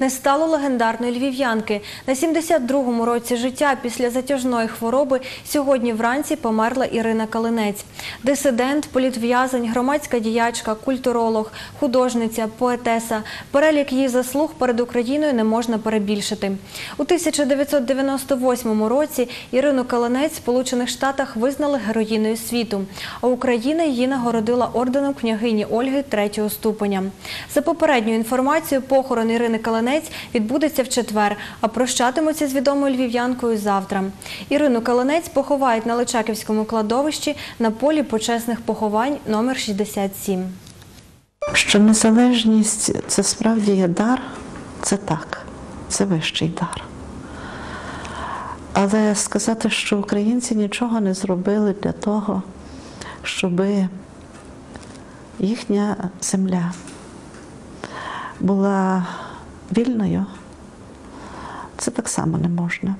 Не стало легендарної львів'янки. На 72-му році життя після затяжної хвороби сьогодні вранці померла Ірина Калинець. Дисидент, політв'язень, громадська діячка, культуролог, художниця, поетеса. Перелік її заслуг перед Україною не можна перебільшити. У 1998 році Ірину Калинець в Сполучених Штатах визнали героїною світу, а Україна її нагородила орденом княгині Ольги третього ступеня. За попередньою інформацією, похорон Ірини Калинець відбудеться в четвер, а прощатимуться з відомою львів'янкою завтра. Ірину Калинець поховають на Личаківському кладовищі на полі почесних поховань номер 67. Що незалежність це справді є дар, це так, це вищий дар. Але сказати, що українці нічого не зробили для того, щоб їхня земля була вільною, це так само не можна.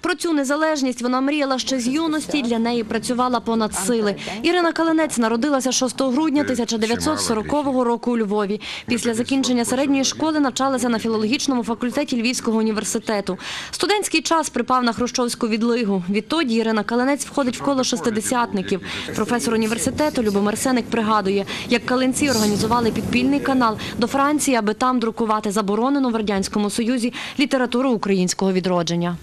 Про цю незалежність вона мріяла ще з юності. Для неї працювала понад сили. Ірина Калинець народилася 6 грудня 1940 року у Львові. Після закінчення середньої школи навчалася на філологічному факультеті Львівського університету. Студентський час припав на хрущовську відлигу. Відтоді Ірина Калинець входить в коло шестидесятників. Професор університету Любомир Сеник пригадує, як калинці організували підпільний канал до Франції, аби там друкувати заборонену в радянському союзі літературу українського відродження.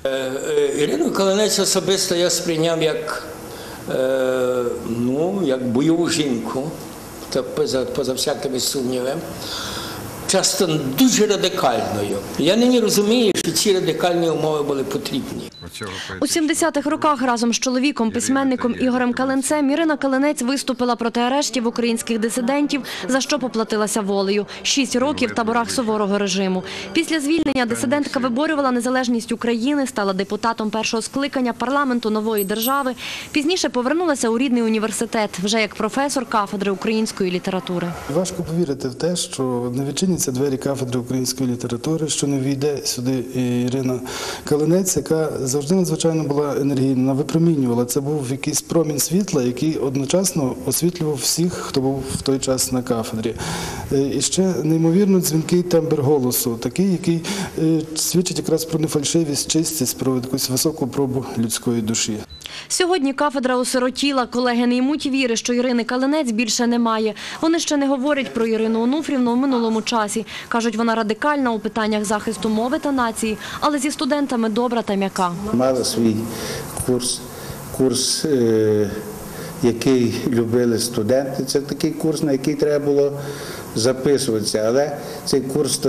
Ірину Калинець особисто я сприйняв як, е, ну, як бойову жінку, поза, поза всякими сумнівами. Часто дуже радикальною. Я нині розумію, що ці радикальні умови були потрібні. У 70-х роках разом з чоловіком, письменником Ігорем Каленцем, Ірина Калинець виступила проти арештів українських дисидентів, за що поплатилася волею. Шість років в таборах суворого режиму. Після звільнення дисидентка виборювала незалежність України, стала депутатом першого скликання парламенту нової держави. Пізніше повернулася у рідний університет, вже як професор кафедри української літератури. Важко повірити в те, що не відчиняться двері кафедри української літератури, що не війде сюди Ірина Калинець, яка завжди надзвичайно була енергійна, випромінювала. Це був якийсь промінь світла, який одночасно освітлював всіх, хто був в той час на кафедрі. Е, І ще неймовірно дзвінкий тембр голосу, такий, який е, свідчить якраз про нефальшивість, чистість, про якусь високу пробу людської душі. Сьогодні кафедра осиротіла. Колеги не ймуть віри, що Ірини Калинець більше немає. Вони ще не говорять про Ірину Онуфрівну у минулому часі. Кажуть, вона радикальна у питаннях захисту мови та нації, але зі студентами добра та м'яка. Мала свій курс, курс, е, який любили студенти. Це такий курс, на який треба було записуватися. Але цей курс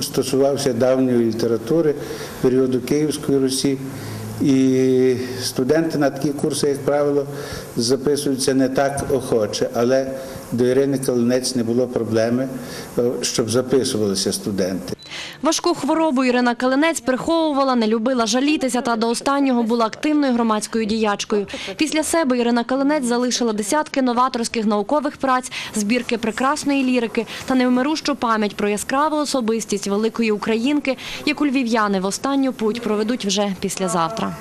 стосувався давньої літератури періоду Київської Русі. І студенти на такі курси, як правило, записуються не так охоче, але до Ірини Калинець не було проблеми, е, щоб записувалися студенти. Важку хворобу Ірина Калинець приховувала, не любила жалітися та до останнього була активною громадською діячкою. Після себе Ірина Калинець залишила десятки новаторських наукових праць, збірки прекрасної лірики та невмирущу пам'ять про яскраву особистість великої українки, яку львів'яни в останню путь проведуть вже післязавтра.